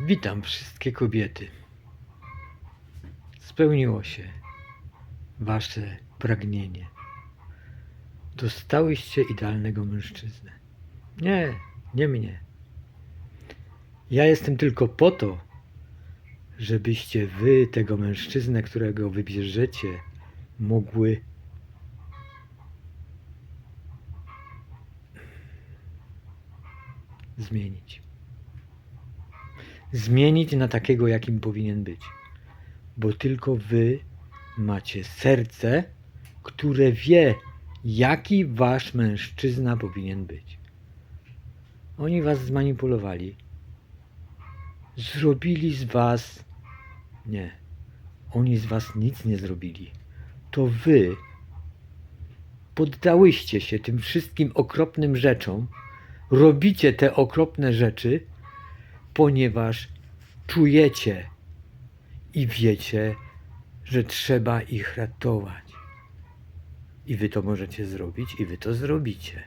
Witam wszystkie kobiety. Spełniło się wasze pragnienie. Dostałyście idealnego mężczyznę. Nie, nie mnie. Ja jestem tylko po to, żebyście wy tego mężczyznę, którego wybierzecie, mogły zmienić zmienić na takiego, jakim powinien być. Bo tylko wy macie serce, które wie, jaki wasz mężczyzna powinien być. Oni was zmanipulowali. Zrobili z was. Nie. Oni z was nic nie zrobili. To wy poddałyście się tym wszystkim okropnym rzeczom, robicie te okropne rzeczy, ponieważ czujecie i wiecie, że trzeba ich ratować. I wy to możecie zrobić, i wy to zrobicie.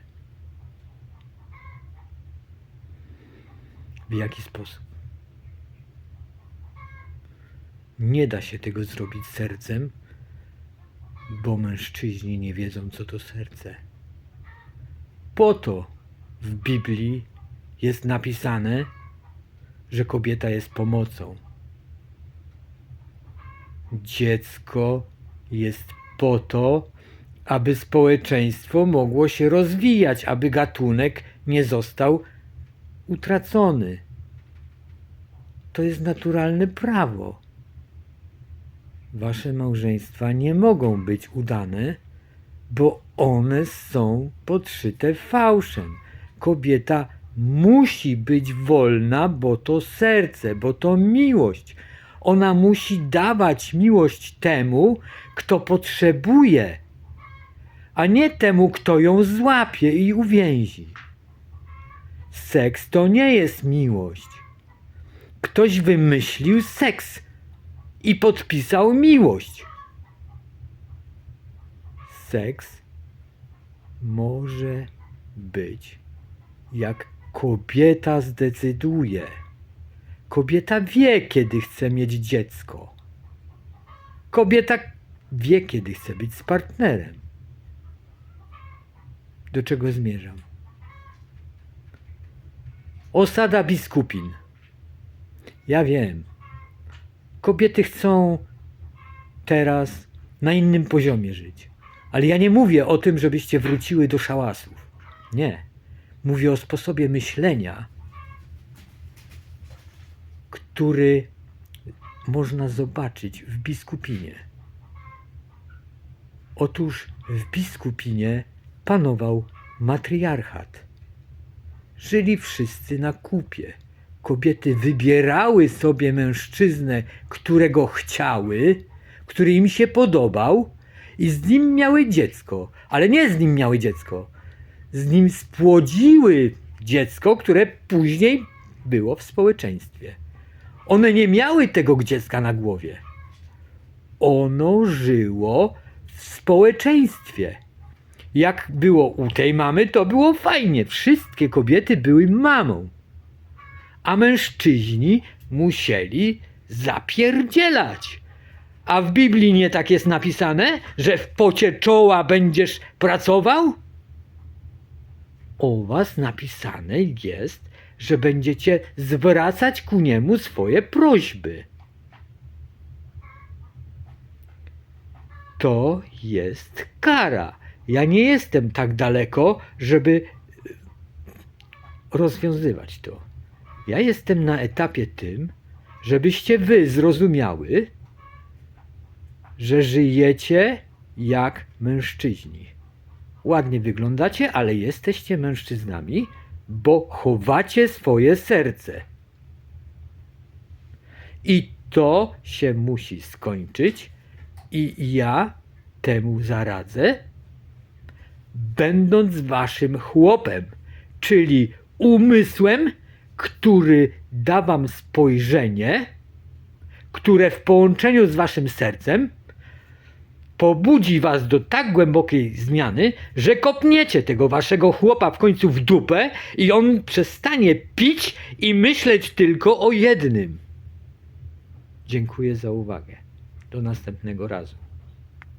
W jaki sposób? Nie da się tego zrobić sercem, bo mężczyźni nie wiedzą, co to serce. Po to w Biblii jest napisane, że kobieta jest pomocą. Dziecko jest po to, aby społeczeństwo mogło się rozwijać, aby gatunek nie został utracony. To jest naturalne prawo. Wasze małżeństwa nie mogą być udane, bo one są podszyte fałszem. Kobieta musi być wolna, bo to serce, bo to miłość. Ona musi dawać miłość temu, kto potrzebuje, a nie temu, kto ją złapie i uwięzi. Seks to nie jest miłość. Ktoś wymyślił seks i podpisał miłość. Seks może być jak kobieta zdecyduje. Kobieta wie, kiedy chce mieć dziecko. Kobieta wie, kiedy chce być z partnerem. Do czego zmierzam? Osada biskupin. Ja wiem. Kobiety chcą teraz na innym poziomie żyć. Ale ja nie mówię o tym, żebyście wróciły do szałasów. Nie. Mówię o sposobie myślenia, który można zobaczyć w biskupinie. Otóż w biskupinie panował matriarchat. Żyli wszyscy na kupie. Kobiety wybierały sobie mężczyznę, którego chciały, który im się podobał, i z nim miały dziecko. Ale nie z nim miały dziecko. Z nim spłodziły dziecko, które później było w społeczeństwie. One nie miały tego dziecka na głowie. Ono żyło w społeczeństwie. Jak było u tej mamy, to było fajnie. Wszystkie kobiety były mamą. A mężczyźni musieli zapierdzielać. A w Biblii nie tak jest napisane, że w pocie czoła będziesz pracował? O was napisane jest, że będziecie zwracać ku niemu swoje prośby. To jest kara. Ja nie jestem tak daleko, żeby e, rozwiązywać to. Ja jestem na etapie tym, żebyście wy zrozumiały, że żyjecie jak mężczyźni. Ładnie wyglądacie, ale jesteście mężczyznami, bo chowacie swoje serce. I to się musi skończyć, i ja temu zaradzę, będąc waszym chłopem, czyli umysłem, który da wam spojrzenie, które w połączeniu z waszym sercem pobudzi was do tak głębokiej zmiany, że kopniecie tego waszego chłopa w końcu w dupę i on przestanie pić i myśleć tylko o jednym. Dziękuję za uwagę. Do następnego razu.